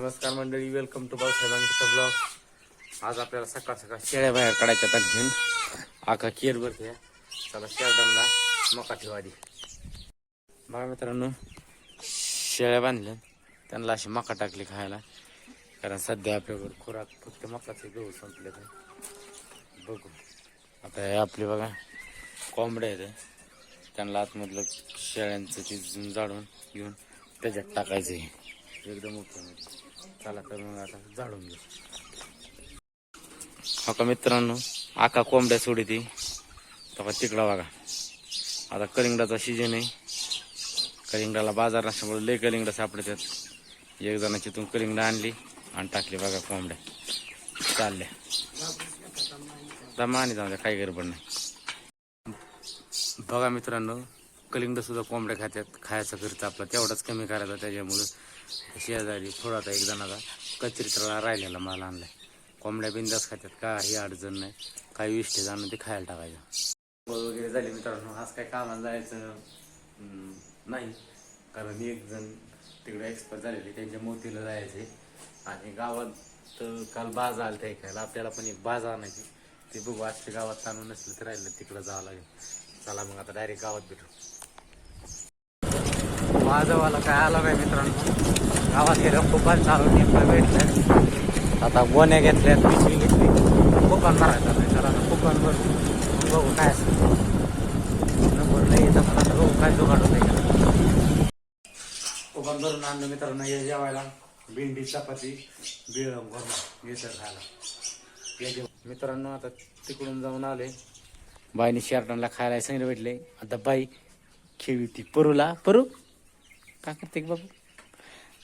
नमस्कार मंडळी welcome to बाबासाहेबांचा ब्लॉग आज आपल्याला सकाळ सकाळ शेळ्या बाहेर काढायच्या तर घेऊन आका केर भरते चला शेरडांना मका ठेवा आधी. बघा मित्रांनो शेळ्या बांधल्या. त्यांना अशी मका टाकली खायला. कारण सध्या आपल्याकडे खुराक फक्त मकाचे गहू संपले तर बघू. आता हे आपले बघा कोंबड्या आहेत. त्यांना आतमधलं शेळ्यांचं ती जाळून घेऊन त्याच्यात टाकायचं आहे. एकदम उत्तम चला तर मग आता जाळून घेऊ. हो का मित्रांनो आका कोंबड्या सोडी ती. तेव्हा तिकडा बघा. आता कलिंगडाचा सीजन आहे. कलिंगडाला बाजार नसल्यामुळे लय कलिंगडा सापडतात. एक जणाची तून कलिंगडा आणली आणि टाकली बघा कोंबड्या. चालल्या. दमा आणि जाऊ द्या काही गडबड नाही. बघा मित्रांनो कलिंगड सुद्धा कोंबड्या खात्यात. खायचा खर्च आपला तेवढाच कमी करायचा. त्याच्यामुळं शेजारी थोडासा एक जणाचा कचरीला राहिलेला माल आणलाय. कोंबड्या बिंदास खात्यात. काही अडचण नाही. काही विष्टे जाणं ते खायला टाकायचं. वगैरे झाली मित्रांनो. आज काय कामाला जायचं नाही. कारण एक जण तिकडे एक्सपर्ट झालेले. त्यांच्या मोतीला जायचे आणि गावात काल बाज आलं त्या ऐकायला. आपल्याला पण एक बाजा आणायची. ते बघू आजच्या गावात ताणून नसलं तर राहिलं तिकडं जावं लागेल. चला मग आता डायरेक्ट गावात भेटू. माझावाला काय आलं काय मित्रांनो? गावात गेलं खूपच चालू नेमकं भेटलं आता गोण्या घेतल्यात पिशवी घेतली. कुपन भरायचं नाही तर आता कुपन भर बघू काय असं नंबर नाही येतं मला तर बघू काय जुगाड होतं का भरून आणलं मित्रांनो हे जेवायला. भेंडी चपाती बिळ भरून येतं खायला जेव- मित्रांनो आता तिकडून जाऊन आले. बाईने शेरटनला खायला सांगितलं भेटले. आता बाई खेळी ती परूला परू? का करते बाबू?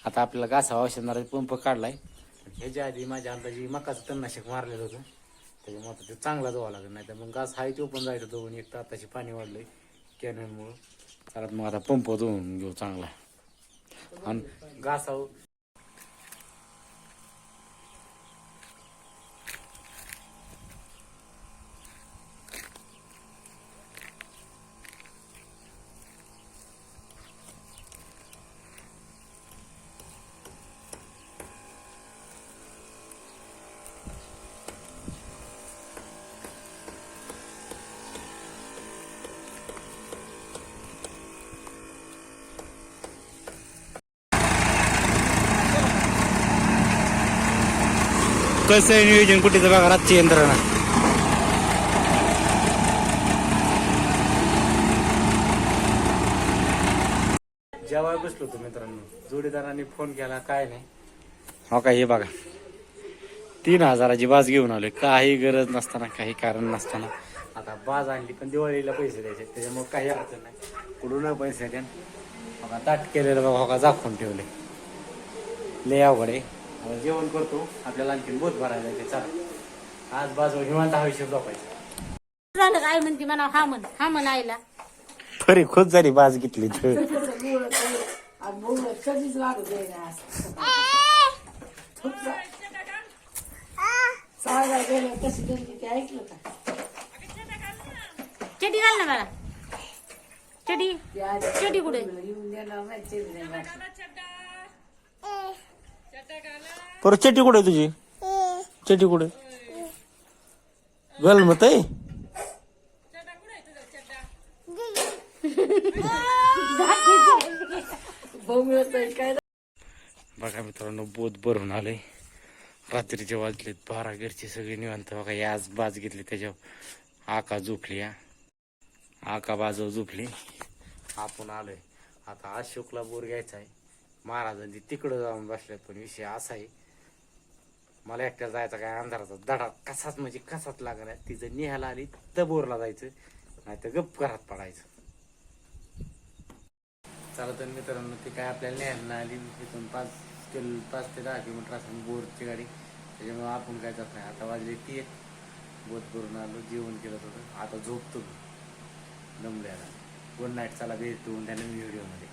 आता आपल्याला घासा औषधणारा पंप काढलाय. ह्याच्या आधी माझ्या अंदाजी मकाचं तणनाशक मारलेलं होतं. त्याच्यामुळे आता ते चांगला धुवा लागेल नाही तर मग घास हाय तो पण जायचं दोन एक तर आताशी पाणी वाढलंय कॅनलमुळं. चालत मग आता पंप धुवून घेऊ चांगला. आणि घासावं कसं आहे नियोजन कुठेचं बघा रातची यंत्रणा. जेव्हा बसलो होतो मित्रांनो जोडीदारांनी फोन केला काय नाही. हो का हे बघा. तीन हजाराची बाज घेऊन आलोय. काही गरज नसताना काही कारण नसताना. आता बाज आणली पण दिवाळीला पैसे द्यायचे. त्याच्यामुळे काही अडचण नाही. कुठून पैसे द्या का ताट केलेलं बघा हो का दाखवून ठेवले अवघड आहे. जेवण करतो. आपल्याला आणखी बोध भरायला जायचे चला. आज बाजू हिवांत हा हिशोब दाखवायचा झालं काय म्हणते म्हणा हा म्हण हा म्हण आईला. खरी खोच झाली बाज घेतली तर. चटी घाल ना मला. चटी चटी कुठे? परत चेटी कुठे तुझी? चेटी कुठे? गल मत आहे बघा मित्रांनो बोध भरून आले रात्रीचे वाजलेत बारा घरचे सगळे निवांत. बघा याच आज बाज घेतली त्याच्यावर आका झोपली या आका बाजव झोपली. आपण आलोय. आता अशोकला बोर घ्यायचा आहे. महाराजांनी तिकडं जाऊन बसले पण विषय असा आहे मला एकट्या जायचा काय अंधाराचा दडा कसाच म्हणजे कसाच लागणार तिचं निहायला आली तर बोरला जायचं नाही तर गप्प घरात पडायचं. चालत मित्रांनो ती काय आपल्याला न्यायला आली तिथून पाच किलो पाच ते दहा किलोमीटर असेल बोरची गाडी. त्याच्यामुळे आपण काय जात नाही. आता वाजले ती एक बोध करून आलो जेवण केलं होतं आता झोपतो दमल्याला गुड नाईट. चला भेटतो त्या व्हिडिओमध्ये.